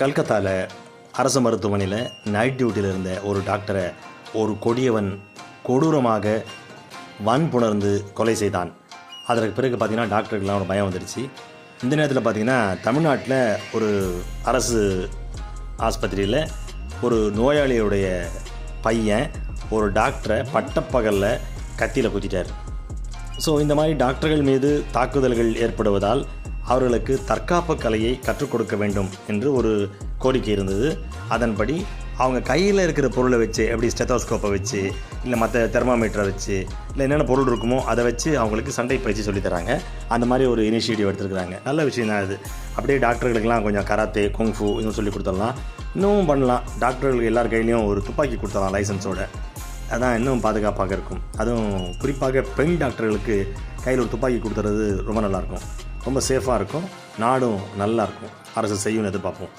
கல்கத்தாவில் அரசு மருத்துவமனையில் நைட் டியூட்டியில் இருந்த ஒரு டாக்டரை ஒரு கொடியவன் கொடூரமாக வன்புணர்ந்து கொலை செய்தான். அதற்கு பிறகு பார்த்திங்கன்னா டாக்டருக்கெலாம் ஒரு பயம் வந்துடுச்சு. இந்த நேரத்தில் பார்த்திங்கன்னா தமிழ்நாட்டில் ஒரு அரசு ஆஸ்பத்திரியில் ஒரு நோயாளியுடைய பையன் ஒரு டாக்டரை பட்டப்பகலில் கத்தியில் குத்திட்டார். ஸோ இந்த மாதிரி டாக்டர்கள் மீது தாக்குதல்கள் ஏற்படுவதால் அவர்களுக்கு தற்காப்பு கலையை கற்றுக் கொடுக்க வேண்டும் என்று ஒரு கோரிக்கை இருந்தது. அதன்படி அவங்க கையில் இருக்கிற பொருளை வச்சு எப்படி ஸ்டெத்தோஸ்கோப்பை வச்சு இல்லை மற்ற தெர்மாமீட்டரை வச்சு இல்லை என்னென்ன பொருள் இருக்குமோ அதை வச்சு அவங்களுக்கு சண்டை பயிற்சி சொல்லித் தராங்க. அந்த மாதிரி ஒரு இனிஷியேட்டிவ் எடுத்துருக்குறாங்க. நல்ல விஷயம் தான் அது. அப்படியே டாக்டர்களுக்கெல்லாம் கொஞ்சம் கராத்தே குங்ஃபு இதுவும் சொல்லி கொடுத்துடலாம். இன்னமும் பண்ணலாம். டாக்டர்களுக்கு எல்லார் கையிலையும் ஒரு துப்பாக்கி கொடுத்துடலாம் லைசன்ஸோட அதான் இன்னும் பாதுகாப்பாக இருக்கும். அதுவும் குறிப்பாக பெண் டாக்டர்களுக்கு கையில் ஒரு துப்பாக்கி கொடுத்துறது ரொம்ப நல்லாயிருக்கும் ரொம்ப சேஃபாக இருக்கும். நாடும் நல்லாயிருக்கும் அரசு செய்யும்னு எதிர்பார்ப்போம்.